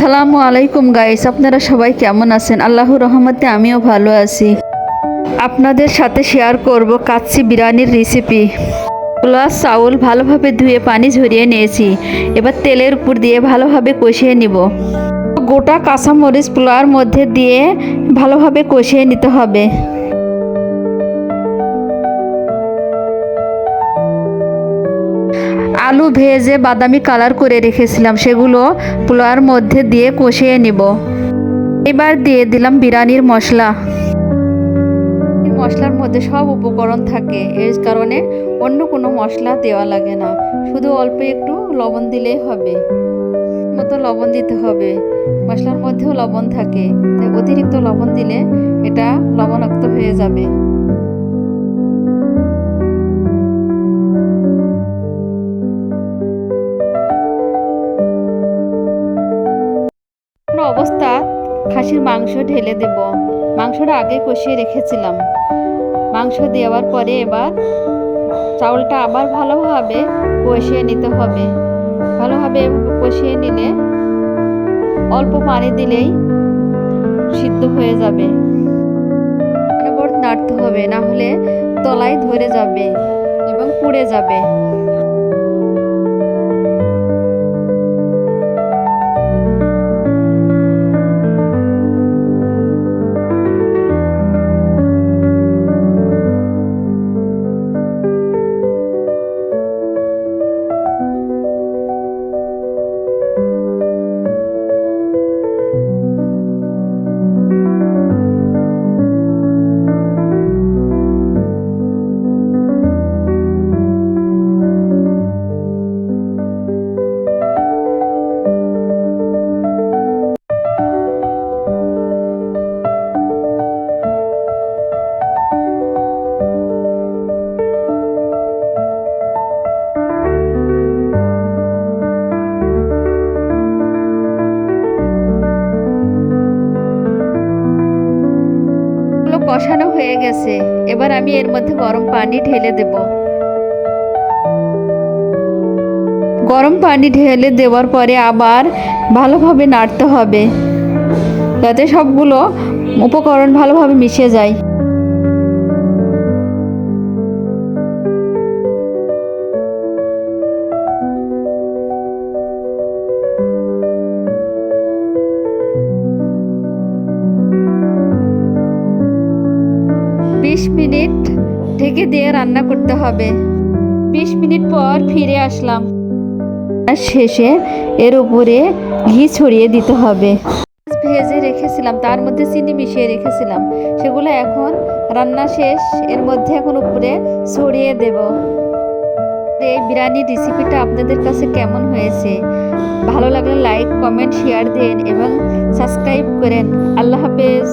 সালামু আলাইকুম গাইস আপনারা সবাই কেমন আছেন? আল্লাহর রহমতে আমিও ভালো আছি। আপনাদের সাথে শেয়ার করব কাচ্চি বিরিয়ানির রেসিপি প্লাস চাউল ভালোভাবে ধুয়ে পানি ঝরিয়ে নিয়েছি। এবার তেলের উপর দিয়ে ভালোভাবে কষিয়ে নিব। গোটা কাঁচামরিচ পোলার মধ্যে দিয়ে ভালোভাবে কষিয়ে নিতে হবে। আলু ভেজে বাদামি কালার করে রেখেছিলাম, সেগুলো পোলাওর মধ্যে দিয়ে কষিয়ে নিব। এবার দিয়ে দিলাম বিরিয়ানির মশলা। মশলার মধ্যে সব উপকরণ থাকে, এর কারণে অন্য কোনো মশলা দেওয়া লাগে না। শুধু অল্প একটু লবণ দিলেই হবে। মতো লবণ দিতে হবে। মশলার মধ্যেও লবণ থাকে, তাই অতিরিক্ত লবণ দিলে এটা লবণাক্ত হয়ে যাবে। খাসির মাংস ঢেলে দেব। মাংসটা আগে কষিয়ে রেখেছিলাম। মাংস দেওয়ার পরে এবার চাউলটা আবার ভালোভাবে কষিয়ে নিতে হবে। ভালোভাবে কষিয়ে নিলে অল্প পানি দিলেই সিদ্ধ হয়ে যাবে। নাড়তে হবে, না হলে তলায় ধরে যাবে এবং পুড়ে যাবে। কষানো হয়ে গেছে। এবার আমি এর মধ্যে গরম পানি ঢেলে দেব। গরম পানি ঢেলে দেওয়ার পরে আবার ভালোভাবে নাড়তে হবে। যাতে সবগুলো উপকরণ ভালোভাবে মিশে যায়। মিনিট ঢেকে দিয়ে রান্না করতে হবে। বিশ মিনিট পর ফিরে আসলাম। শেষে এর উপরে ঘি ছড়িয়ে দিতে হবে। ভেজে রেখেছিলাম, তার মধ্যে চিনি মিশিয়ে রেখেছিলাম। সেগুলো এখন রান্না শেষ, এর মধ্যে এখন উপরে ছড়িয়ে দেব। এই বিরিয়ানি রেসিপিটা আপনাদের কাছে কেমন হয়েছে? ভালো লাগলে লাইক, কমেন্ট, শেয়ার দেন এবং সাবস্ক্রাইব করেন। আল্লাহ হাফেজ।